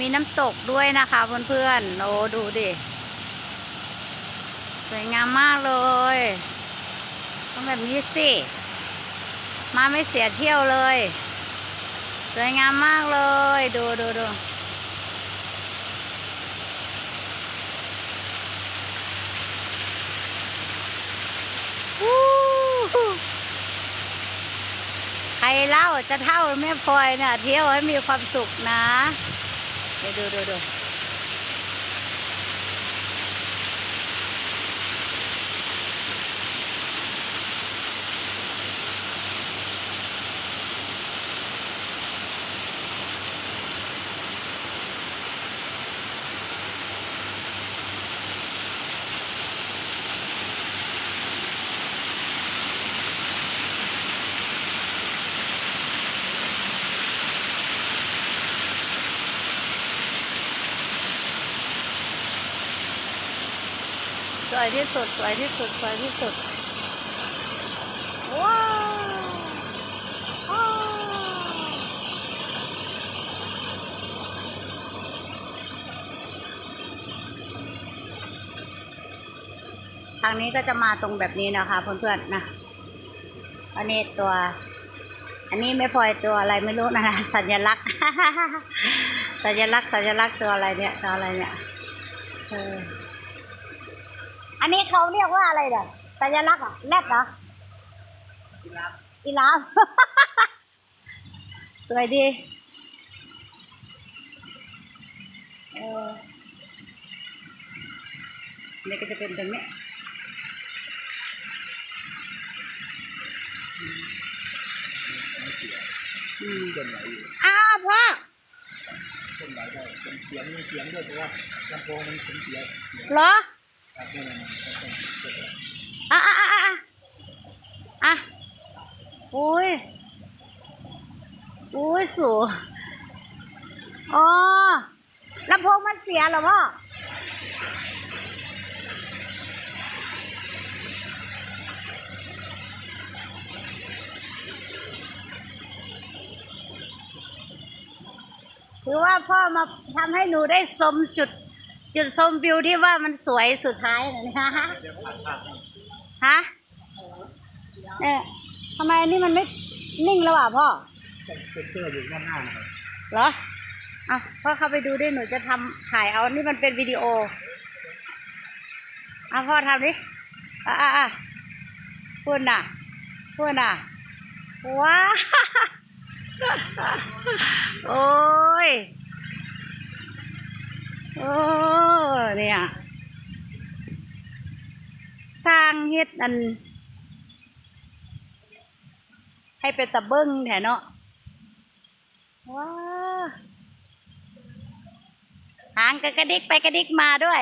มีน้ำตกด้วยนะคะเพื่อนๆ โอ้ดูดิ สวยงามมากเลย ต้องแบบนี้สิ มาไม่เสียเที่ยวเลย สวยงามมากเลย ดูดูดูใครเล่าจะเท่าแม่พลอยเนี่ยเที่ยวให้มีความสุขนะ ดี๋ยวดูดู สวยที่สุด สวยที่สุด สวยที่สุดว้าวอ้าวทางนี้ก็จะมาตรงแบบนี้นะคะเพื่อนๆนะ อันนี้ตัว อันนี้ไม่พลอยตัวอะไรไม่รู้นะคะ สัญลักษณ์ สัญลักษณ์ สัญลักษณ์ตัวอะไรเนี่ย ตัวอะไรเนี่ย เออ อันนี้เขาเรียกว่าอะไรเด้อสัญลักษณ์เหรอะแรดเหรออีลาฟสวยดีเออนี่ก็จะเป็นตรงนี้อืมเคลื่อนไหวอยู่อ้าวพ่อเคลื่อนไหวได้เป็นเสียงมีเสียงด้วยเพราะว่าลำโพงมันเป็นเสียงเสียงเหรอ ครับนี่มันมันต้องเกิดอะไรอะอะอะอะอะอุ้ยอุ้ยสูอ๋อลำโพงมันเสียเหรอพ่อคือว่าพ่อมาทำให้หนูได้ชมจุด จุดชมวิวที่ว่ามันสวยสุดท้ายนะเนี่ยเดี๋ยนภาพนี่ฮะเนี่ยทำไมอันนี้มันไม่นิ่งแล้วอะพ่อเซ็นเซอร์อยู่ด้านหน้านะครับเหรออะพ่อเข้าไปดูดิหนูจะทำถ่ายเอานี่มันเป็นวิดีโออะพ่อทำดิอะอะอะพูดน่ะพูดน่ะว้าโอ้ย โอ้ เนี่ยสร้างเฮ็ดอัน ให้เป็นตะเบิ้งแถเนาะว้าหางก็กระดิกไปกระดิกมาด้วย